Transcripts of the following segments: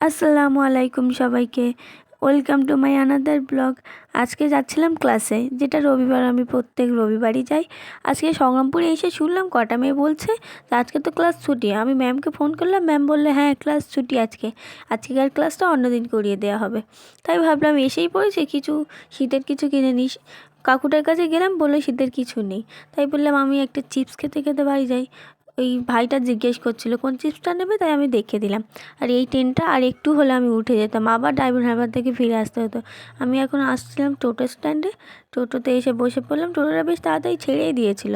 আসসালামু আলাইকুম সবাইকে। Welcome to my another blog. আজকে যাচ্ছিলাম ক্লাসে, যেটা রবিবার, আমি প্রত্যেক রবিবারই যাই। আজকে সংগ্রামপুরে এসে শুনলাম, কটা মেয়ে বলছে আজকে তো ক্লাস ছুটি। আমি ম্যামকে ফোন করলাম, ম্যাম বললে হ্যাঁ ক্লাস ছুটি আজকে। আজকেকার ক্লাসটা অন্যদিন করিয়ে দেওয়া হবে। তাই ভাবলাম, এসেই পড়েছে, কিছু শীতের কিছু কিনে নিস। কাকুটার কাছে গেলাম, বলল, শীতের কিছু নেই। তাই বললাম, আমি একটা চিপস খেতে খেতে বাড়ি যাই। ওই ভাইটা জিজ্ঞেস করছিল, কোন চিপসটা নেবে? তাই আমি দেখে দিলাম। আর এই ট্রেনটা আর একটু হলে আমি উঠে যেতাম। আবার ড্রাইভার হারবার থেকে ফিরে আসতে হতো। আমি এখন আসছিলাম টোটো স্ট্যান্ডে। টোটোতে এসে বসে পড়লাম। টোটোটা বেশ তাড়াতাড়ি ছেড়েই দিয়েছিল।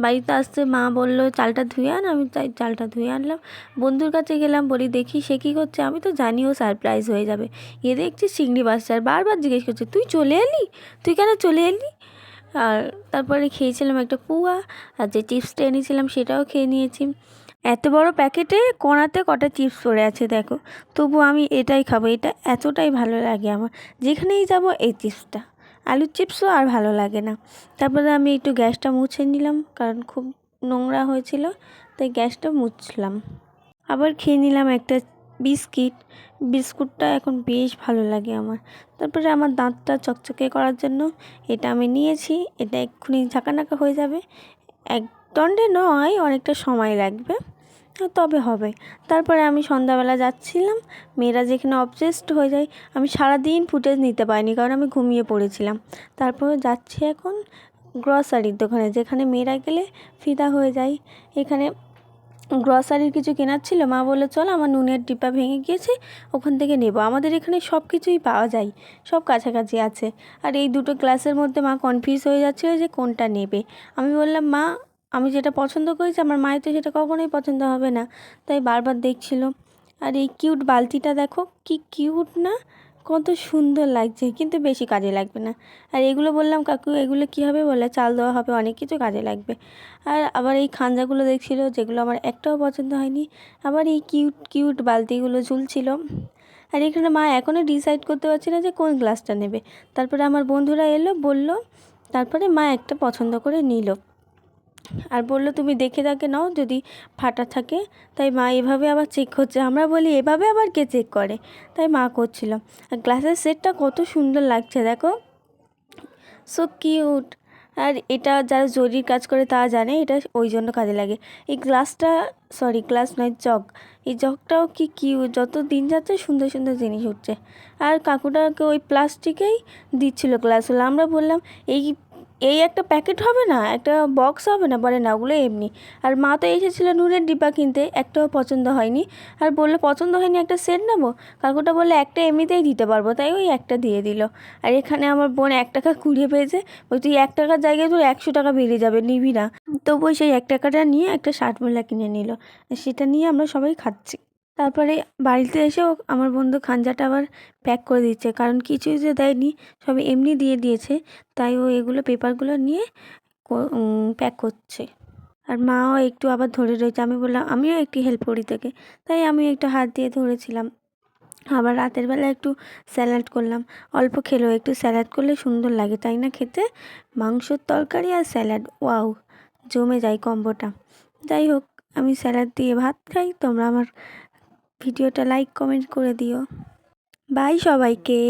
বাড়িতে আসতে মা বলল, চালটা ধুয়ে আন। আমি তাই চালটা ধুয়ে আনলাম। বন্ধুর কাছে গেলাম, বলি, দেখি সে কী করছে? আমি তো জানিও সারপ্রাইজ হয়ে যাবে। এ দেখছি চিংড়ি আর বারবার জিজ্ঞেস করছে, তুই চলে এলি? তুই কেন চলে এলি? আর তারপরে খেয়েছিলাম একটা পুয়া, আর যে চিপসটা এনেছিলাম সেটাও খেয়ে নিয়েছি। এত বড় প্যাকেটে কোনাতে কটা চিপস পড়ে আছে দেখো। তবু আমি এটাই খাব, এটা এতটাই ভালো লাগে আমার। যেখানেই যাব এই চিপসটা। আলুর চিপসও আর ভালো লাগে না। তারপরে আমি একটু গ্যাসটা মুছে নিলাম, কারণ খুব নোংরা হয়েছিল, তাই গ্যাসটা মুছলাম। আবার খেয়ে নিলাম একটা বিস্কিট। বিস্কুটটা এখন বেশ ভালো লাগে আমার। তারপরে আমার দাঁতটা চকচকে করার জন্য এটা আমি নিয়েছি। এটা এক্ষুনি ঝাঁকানাকা হয়ে যাবে। এক দণ্ডে নয়, অনেকটা সময় লাগবে। তবে হবে। তারপরে আমি সন্ধ্যাবেলা যাচ্ছিলাম। মেয়েরা যেখানে অবজেস্ট হয়ে যায়, আমি সারাদিন ফুটেজ নিতে পারিনি কারণ আমি ঘুমিয়ে পড়েছিলাম। তারপরে যাচ্ছি এখন গ্রসারির দোকানে, যেখানে মেয়েরা গেলে ফিদা হয়ে যায়। এখানে গ্রসারির কিছু কেনার ছিল, মা বলল, চল আমার নুনের ডিব্বা ভেঙে গিয়েছে, ওখান থেকে নেব। আমাদের এখানে সব কিছুই পাওয়া যায়, সব কাছাকাছি আছে। আর এই দুটো ক্লাসের মধ্যে মা কনফিউজ হয়ে যাচ্ছিল যে কোনটা নেবে। আমি বললাম, মা, আমি যেটা পছন্দ করেছি, আমার মায়ের তো সেটা কখনোই পছন্দ হবে না। তাই বারবার দেখছিল। আর এই কিউট বালতিটা দেখো, কি কিউট না? কত সুন্দর লাগছে, কিন্তু বেশি কাজে লাগবে না। আর এগুলো বললাম, কাকু, এগুলো কী হবে বলে? চাল দেওয়া হবে, অনেক কিছু কাজে লাগবে। আর আবার এই খাঞ্জাগুলো দেখছিল, যেগুলো আমার একটাও পছন্দ হয়নি। আবার এই কিউট কিউট বালতিগুলো ঝুলছিল। আর এখানে মা এখনও ডিসাইড করতে পারছি না যে কোন গ্লাসটা নেবে। তারপরে আমার বন্ধুরা এলো, বলল, তারপরে মা একটা পছন্দ করে নিল। আর বলল, তুমি দেখে দেখে নাও যদি ফাটা থাকে। তাই মা এভাবে আবার চেক করছে। আমরা বলি, এভাবে আবার কে চেক করে? তাই মা করছিল। আর গ্লাসের সেটটা কত সুন্দর লাগছে, দেখো। সো কিউট আর এটা যারা জরির কাজ করে তা জানে, এটা ওই জন্য কাজে লাগে। এই গ্লাসটা সরি গ্লাস নয়, জগ। এই জগটাও কি কিউট যত দিন যাচ্ছে সুন্দর সুন্দর জিনিস উঠছে। আর কাকুটাকে ওই প্লাস্টিকেই দিচ্ছিল গ্লাসগুলো আমরা বললাম, এই এই একটা প্যাকেট হবে না, একটা বক্স হবে না, বলে না, ওগুলো এমনি। আর মা তো এসেছিল নুনের ডিব্বা কিনতে, একটাও পছন্দ হয়নি। আর বলল, পছন্দ হয়নি, একটা সেট নেব? কাকুটা বললে, একটা এমনিতেই দিতে পারব। তাই ওই একটা দিয়ে দিল। আর এখানে আমার বোন এক টাকা কুড়িয়ে পেয়েছে। ওই তুই এক টাকার জায়গায় তোর একশো টাকা বেরিয়ে যাবে, নিবি না। তবুও সেই এক টাকাটা নিয়ে একটা শার্ট মোলা কিনে নিল। সেটা নিয়ে আমরা সবাই খাচ্ছি। তারপরে বাড়িতে এসেও আমার বন্ধু খাঞ্জাটা আবার প্যাক করে দিচ্ছে কারণ কিছুই যে দেয়নি সব এমনি দিয়ে দিয়েছে। তাই ও এগুলো পেপারগুলো নিয়ে প্যাক করছে। আর মাও একটু আবার ধরে রয়েছে। আমি বললাম, আমিও একটু হেল্প করি তোকে। তাই আমি একটু হাত দিয়ে ধরেছিলাম। আবার রাতের বেলা একটু স্যালাড করলাম। অল্প খেলো একটু স্যালাড করলে সুন্দর লাগে, তাই না খেতে? মাংসর তরকারি আর স্যালাড ওয়াও, জমে যায় কম্বোটা। যাই হোক, আমি স্যালাড দিয়ে ভাত খাই। তোমরা আমার ভিডিওটা লাইক কমেন্ট করে দিও। বাই সবাইকে।